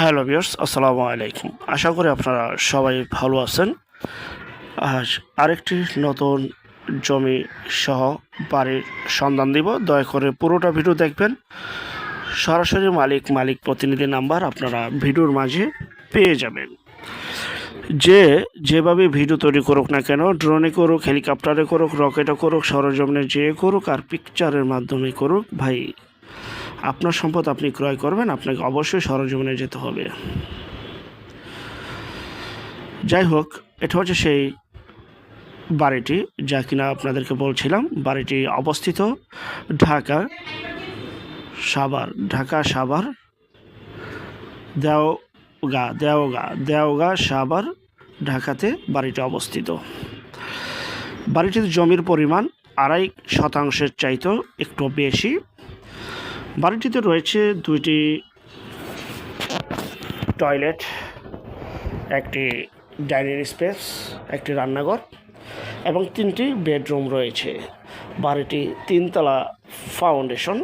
Hello বিয়ার্স আসসালামু আলাইকুম। আশা করি আপনারা সবাই ভালো আছেন। আজ আরেকটি নতুন জমি সহ বাড়ির সন্ধান দিব। দয়া করে পুরোটা ভিডিও দেখবেন। সরাসরি মালিক মালিক প্রতিনিধি নাম্বার আপনারা ভিডিওর মাঝে পেয়ে যাবেন। যে যেভাবে ভিডিও তৈরি করুক না কেন, ড্রোনে করুক, হেলিকপ্টারে করুক, রকেটে করুক, সরজমিনে যেয়ে করুক আর পিকচারের মাধ্যমে করুক, ভাই আপনার সম্পদ আপনি ক্রয় করবেন, আপনাকে অবশ্যই সরজমিনে যেতে হবে। যাই হোক, এটা হচ্ছে সেই বাড়িটি, যা কিনা আপনাদেরকে বলছিলাম। বাড়িটি অবস্থিত ঢাকা সাভার ঢাকা সাভার, দেওগা দেওগা দেওগা সাভার, ঢাকাতে বাড়িটি অবস্থিত। বাড়িটির জমির পরিমাণ আড়াই শতাংশের চাইতেও একটু বেশি। বাড়িটিতে রয়েছে দুইটি টয়লেট, একটি ডাইনিং স্পেস, একটি রান্নাঘর এবং তিনটি বেডরুম রয়েছে। বাড়িটি তিনতলা ফাউন্ডেশন,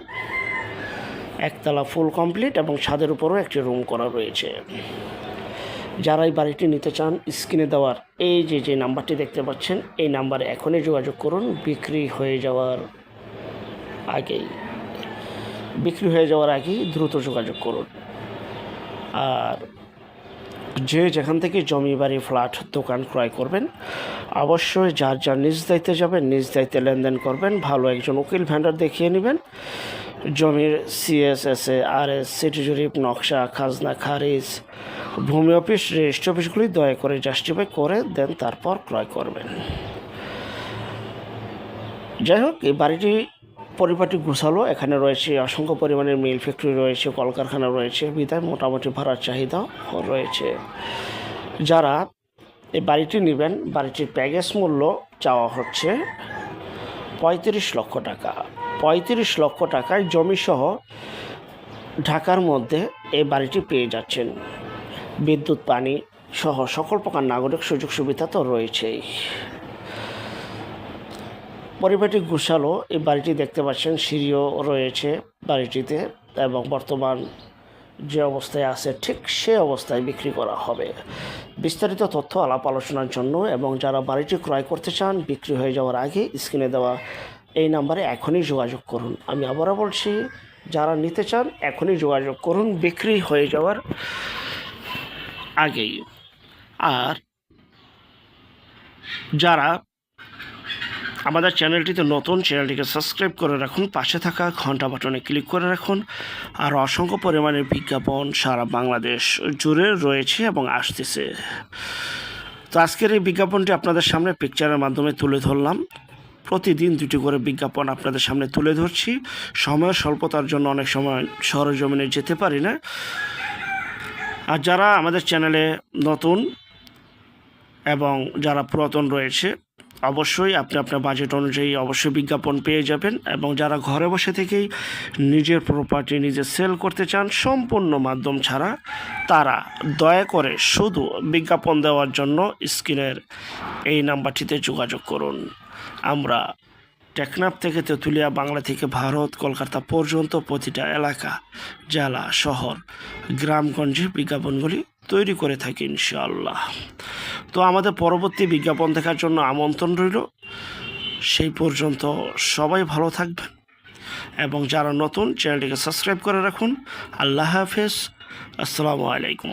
একতলা ফুল কমপ্লিট এবং ছাদের উপরও একটি রুম করা রয়েছে। যারা এই বাড়িটি নিতে চান, স্ক্রিনে দেওয়ার এই যে যে নাম্বারটি দেখতে পাচ্ছেন, এই নাম্বারে এখনই যোগাযোগ করুন, বিক্রি হয়ে যাওয়ার আগেই। বিক্রি হয়ে যাওয়ার আগেই দ্রুত যোগাযোগ করুন। আর যে যেখান থেকে জমি, বাড়ি, ফ্ল্যাট, দোকান ক্রয় করবেন, অবশ্যই যার যার নিজ দায়িত্বে যাবেন, নিজ দায়িত্বে লেনদেন করবেন, ভালো একজন উকিল ভ্যান্ডার দেখিয়ে নেবেন। জমির সিএসএসএ আর এস সিটি জরিপ, নকশা, খাজনা, খারিজ, ভূমি অফিস, রেজিস্ট্রি অফিসগুলি দয়া করে জাস্টিফাই করে দেন, তারপর ক্রয় করবেন। যাই হোক, এই বাড়িটি পরিপাটি গুছালো। এখানে রয়েছে অসংখ্য পরিমাণের মিল ফ্যাক্টরি রয়েছে, কলকারখানা রয়েছে, বিদায় মোটামুটি ভাড়ার চাহিদা রয়েছে। যারা এই বাড়িটি নেবেন, বাড়িটির প্যাকেজ মূল্য চাওয়া হচ্ছে পঁয়ত্রিশ লক্ষ টাকা। পঁয়ত্রিশ লক্ষ টাকায় জমিসহ ঢাকার মধ্যে এই বাড়িটি পেয়ে যাচ্ছেন। বিদ্যুৎ, পানি সহ সকল প্রকার নাগরিক সুযোগ সুবিধা তো রয়েছেই। পরিবারটি গুছালো। এই বাড়িটি দেখতে পাচ্ছেন, সিঁড়িও রয়েছে বাড়িটিতে এবং বর্তমান যে অবস্থায় আছে, ঠিক সে অবস্থায় বিক্রি করা হবে। বিস্তারিত তথ্য, আলাপ আলোচনার জন্য এবং যারা বাড়িটি ক্রয় করতে চান, বিক্রি হয়ে যাওয়ার আগে স্ক্রিনে দেওয়া এই নাম্বারে এখনই যোগাযোগ করুন। আমি আবারও বলছি, যারা নিতে চান, এখনই যোগাযোগ করুন বিক্রি হয়ে যাওয়ার আগেই। আর যারা আমাদের চ্যানেলটিতে নতুন, চ্যানেলটিকে সাবস্ক্রাইব করে রাখুন, পাশে থাকা ঘণ্টা বাটনে ক্লিক করে রাখুন। আর অসংখ্য পরিমাণের বিজ্ঞাপন সারা বাংলাদেশ জুড়ে রয়েছে এবং আসতেছে। তো আজকের এই বিজ্ঞাপনটি আপনাদের সামনে পিকচারের মাধ্যমে তুলে ধরলাম। প্রতিদিন দুটি করে বিজ্ঞাপন আপনাদের সামনে তুলে ধরছি। সময় স্বল্পতার জন্য অনেক সময় সরজমিনে যেতে পারি না। আর যারা আমাদের চ্যানেলে নতুন এবং যারা পুরাতন রয়েছে অবশ্যই আপনি আপনার বাজেট অনুযায়ী অবশ্যই বিজ্ঞাপন পেয়ে যাবেন এবং যারা ঘরে বসে থেকেই নিজের প্রপার্টি নিজে সেল করতে চান, সম্পূর্ণ মাধ্যম ছাড়া তারা দয়া করে শুধু বিজ্ঞাপন দেওয়ার জন্য স্ক্রিনের এই নাম্বারটিতে যোগাযোগ করুন। আমরা টেকনাফ থেকে তেঁতুলিয়া, বাংলা থেকে ভারত, কলকাতা পর্যন্ত প্রতিটা এলাকা, জেলা, শহর, গ্রামগঞ্জে বিজ্ঞাপনগুলি তৈরি করে থাকি ইনশাআল্লাহ। তো আমাদের পরবর্তী বিজ্ঞাপন দেখার জন্য আমন্ত্রণ রইল। সেই পর্যন্ত সবাই ভালো থাকবেন এবং যারা নতুন, চ্যানেলটিকে সাবস্ক্রাইব করে রাখুন। আল্লাহ হাফেজ। আসসালামু আলাইকুম।